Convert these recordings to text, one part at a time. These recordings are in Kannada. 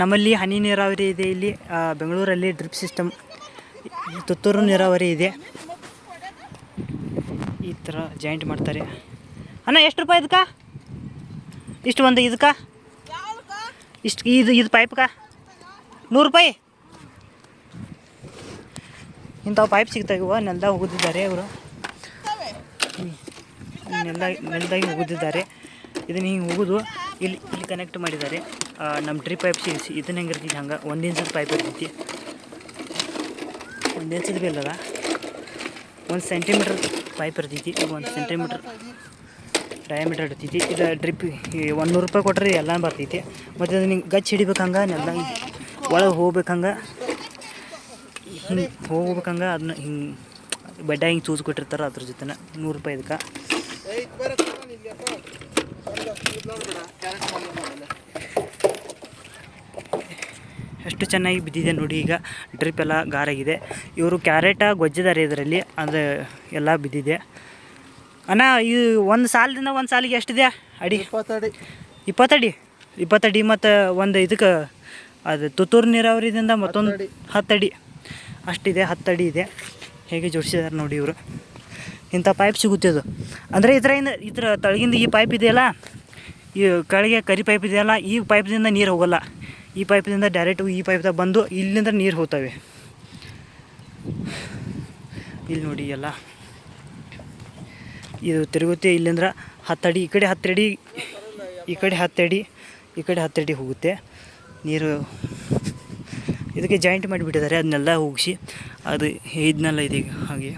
ನಮ್ಮಲ್ಲಿ ಹನಿ ನೀರಾವರಿ ಇದೆ ಇಲ್ಲಿ. ಬೆಂಗಳೂರಲ್ಲಿ ಡ್ರಿಪ್ ಸಿಸ್ಟಮ್, ತುತ್ತೂರು ನೀರಾವರಿ ಇದೆ. ಈ ಥರ ಜಾಯಿಂಟ್ ಮಾಡ್ತಾರೆ. ಅಣ್ಣ, ಎಷ್ಟು ರೂಪಾಯಿ ಇದಕ್ಕೆ? ಇಷ್ಟು ಒಂದು ಇದಕ್ಕೆ? ಇಷ್ಟು ಇದು ಇದು ಪೈಪ್ಕ? ನೂರು ರೂಪಾಯಿ? ಇಂಥವು ಪೈಪ್ ಸಿಗ್ತಾವೆ ಇವ, ನೆಲ್ದಾಗ ಹೋಗುತ್ತಿದ್ದಾರೆ ಇವರು. ನೆಲ್ದಾಗ, ನೆಲ್ದಾಗಿ ಹೋಗುತ್ತಿದ್ದಾರೆ ಇದನ್ನು ಹಿಂಗೆ ಹೋಗುದು ಇಲ್ಲಿ ಇಲ್ಲಿ ಕನೆಕ್ಟ್ ಮಾಡಿದ್ದಾರೆ. ನಮ್ಮ ಡ್ರಿಪ್ ಪೈಪ್ ಸಿಗಿಸಿ ಇದನ್ನ ಹೆಂಗೆ ಇರ್ತೈತಿ ಹಂಗೆ? ಒಂದು ಪೈಪ್ ಇರ್ತೈತಿ ಒಂದು ಇಂಚದ ಬಿ ಅಲ್ಲದ ಒಂದು ಸೆಂಟಿಮೀಟ್ರ್ ಪೈಪ್ ಇರ್ತೈತಿ ಒಂದು ಸೆಂಟಿಮೀಟ್ರ್ ಡಯಾಮೀಟ್ರ್ ಇರ್ತೈತಿ ಇದು ಡ್ರಿಪ್ ಒಂದು ನೂರು ರೂಪಾಯಿ ಕೊಟ್ಟರೆ ಎಲ್ಲ ಬರ್ತೈತಿ. ಮತ್ತು ಅದು ನಿಂಗೆ ಗಚ್ಚಿ ಹಿಡಿಬೇಕು ಹಂಗೆ ನೆಲ್ದಾಗ ಒಳಗೆ ಹೋಗ್ಬೇಕಂಗೆ? ಹಿಂಗೆ ಹೋಗ್ಬೇಕಂಗೆ? ಅದನ್ನ ಹಿಂಗೆ ಬೆಡ್ಡ ಹಿಂಗೆ ಚೂಸ್ ಕೊಟ್ಟಿರ್ತಾರೆ ಅದ್ರ ಜೊತೆ ನೂರು ರೂಪಾಯಿ ಇದಕ್ಕೆ. ಎಷ್ಟು ಚೆನ್ನಾಗಿ ಬಿದ್ದಿದೆ ನೋಡಿ ಈಗ ಡ್ರಿಪ್ ಎಲ್ಲ ಗಾರಾಗಿದೆ. ಇವರು ಕ್ಯಾರೆಟ ಗೊಜ್ಜಿದ್ದಾರೆ ಇದರಲ್ಲಿ ಅಂದರೆ ಎಲ್ಲ ಬಿದ್ದಿದೆ. ಅಣ್ಣ ಈ ಒಂದು ಸಾಲದಿಂದ ಒಂದು ಸಾಲಿಗೆ ಎಷ್ಟಿದೆ? ಅಡಿ. ಇಪ್ಪತ್ತಡಿ. ಇಪ್ಪತ್ತಡಿ? ಇಪ್ಪತ್ತಡಿ ಮತ್ತು ಒಂದು ಇದಕ್ಕೆ ಅದು ತುತ್ತೂರು ನೀರಾವರಿದಿಂದ ಮತ್ತೊಂದು ಹತ್ತಡಿ. ಹತ್ತಡಿ. ಅಷ್ಟಿದೆ ಹತ್ತಡಿ ಇದೆ. ಹೇಗೆ ಜೋಡಿಸಿದ್ದಾರೆ ನೋಡಿ ಇವರು. ಇಂಥ ಪೈಪ್ ಸಿಗುತ್ತೆ ಅದು ಅಂದರೆ ಇದರಿಂದ ಇದ್ರ ತಳಗಿಂದ ಈ ಪೈಪ್ ಇದೆಯಲ್ಲ, ಈ ಕೆಳಗೆ ಕರಿ ಪೈಪ್ ಇದೆಯಲ್ಲ, ಈ ಪೈಪ್ದಿಂದ ನೀರು ಹೋಗಲ್ಲ. ಈ ಪೈಪ್ದಿಂದ ಡೈರೆಕ್ಟ್ ಈ ಪೈಪ್ದಾಗ ಬಂದು ಇಲ್ಲಿಂದ ನೀರು ಹೋಗ್ತವೆ. ಇಲ್ಲಿ ನೋಡಿ ಎಲ್ಲ. ಇದು ತಿರುಗುತ್ತೆ ಇಲ್ಲಿಂದ್ರೆ ಹತ್ತಡಿ, ಈ ಕಡೆ ಹತ್ತಡಿ, ಈ ಕಡೆ ಹತ್ತಡಿ, ಈ ಕಡೆ ಹತ್ತಡಿ ಹೋಗುತ್ತೆ. ನೀರು ಇದಕ್ಕೆ ಜಾಯಿಂಟ್ ಮಾಡಿಬಿಟ್ಟಿದ್ದಾರೆ, ಅದನ್ನೆಲ್ಲ ಹೋಗಿಸಿ ಅದು ಇದನ್ನೆಲ್ಲ ಇದೀಗ ಹಾಗೆ.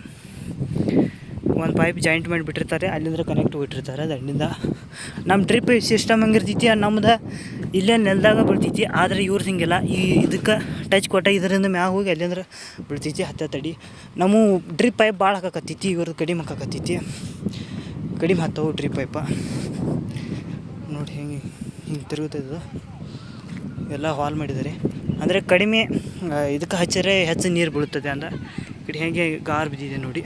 ಒಂದು ಪೈಪ್ ಜಾಯಿಂಟ್ ಮಾಡಿ ಬಿಟ್ಟಿರ್ತಾರೆ ಅಲ್ಲಿಂದ ಕನೆಕ್ಟ್ ಬಿಟ್ಟಿರ್ತಾರೆ ದಂಡಿಂದ ನಮ್ಮ ಡ್ರಿಪ್ ಸಿಸ್ಟಮ್ ಹಂಗಿರ್ತೈತಿ ನಮ್ದು ಇಲ್ಲೇ ನೆಲದಾಗ ಬೀಳ್ತೈತಿ ಆದರೆ ಇವ್ರದ್ದು ಹಿಂಗೆಲ್ಲ, ಈ ಇದಕ್ಕೆ ಟಚ್ ಕೊಟ್ಟ ಇದರಿಂದ ಮ್ಯಾಗ ಹೋಗಿ ಅಲ್ಲಿಂದ್ರ ಬೀಳ್ತೈತಿ ಹತ್ತಡಿ ನಮ್ಮ ಡ್ರಿಪ್ ಪೈಪ್ ಭಾಳ ಹಾಕಕತ್ತೈತಿ ಇವ್ರದ್ದು ಕಡಿಮೆ ಹಾಕಕತ್ತೈತಿ. ಕಡಿಮೆ ಹತ್ತವು ಡ್ರಿಪ್ ಪೈಪ ನೋಡಿ ಹೆಂಗೆ ಹಿಂಗೆ ತಿರುಗುತ್ತದೆ. ಎಲ್ಲ ಹಾಲ್ ಮಾಡಿದ್ದಾರೆ ಅಂದರೆ ಕಡಿಮೆ ಇದಕ್ಕೆ ಹಚ್ಚಿದ್ರೆ ಹೆಚ್ಚು ನೀರು ಬೀಳುತ್ತದೆ ಅಂತ ಇಡೀ ಹೇಗೆ ಗಾರ್ ಬಿದ್ದಿದೆ ನೋಡಿ.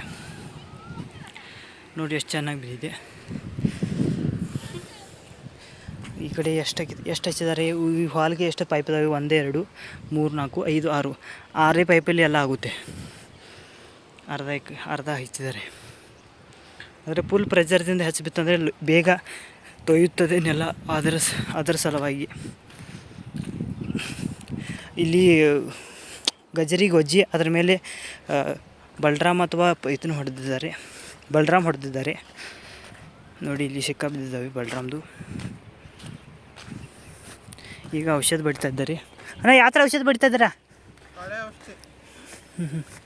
ನೋಡಿ ಎಷ್ಟು ಚೆನ್ನಾಗಿ ಬಿದ್ದಿದೆ. ಈ ಕಡೆ ಎಷ್ಟು ಎಷ್ಟು ಹಚ್ಚಿದ್ದಾರೆ? ಈ ಹಾಲ್ಗೆ ಎಷ್ಟು ಪೈಪ್ ಇದಾವೆ? ಒಂದೇ, ಎರಡು, ಮೂರು, ನಾಲ್ಕು, ಐದು, ಆರು. ಆರೇ ಪೈಪಲ್ಲಿ ಎಲ್ಲ ಆಗುತ್ತೆ. ಅರ್ಧ ಅರ್ಧ ಹಚ್ಚಿದ್ದಾರೆ. ಆದರೆ ಫುಲ್ ಪ್ರೆಜರ್ದಿಂದ ಹಚ್ಚಿಬಿತ್ತಂದರೆ ಬೇಗ ತೊಯ್ಯುತ್ತದೆ ನೆಲ ಅದರ ಅದರ ಸಲುವಾಗಿ. ಇಲ್ಲಿ, ಗಜರಿ ಗೊಜ್ಜಿ ಅದರ ಮೇಲೆ ಬಲರಾಮ್ ಅಥವಾ ಇದನ್ನು ಹೊಡೆದಿದ್ದಾರೆ. ಬಲರಾಮ್ ಹೊಡೆದಿದ್ದಾರೆ. ನೋಡಿ ಇಲ್ಲಿ ಸಿಕ್ಕ ಬಿದ್ದಿದ್ದಾವೆ ಬಲರಾಮ್ದು. ಈಗ ಔಷಧ ಬಡಿತಾ ಇದ್ದಾರೆ. ಅಣ್ಣ ಯಾವ ಥರ ಔಷಧ ಬಡಿತಾ ಇದ್ದೀರಾ? ಹ್ಞೂ ಹ್ಞೂ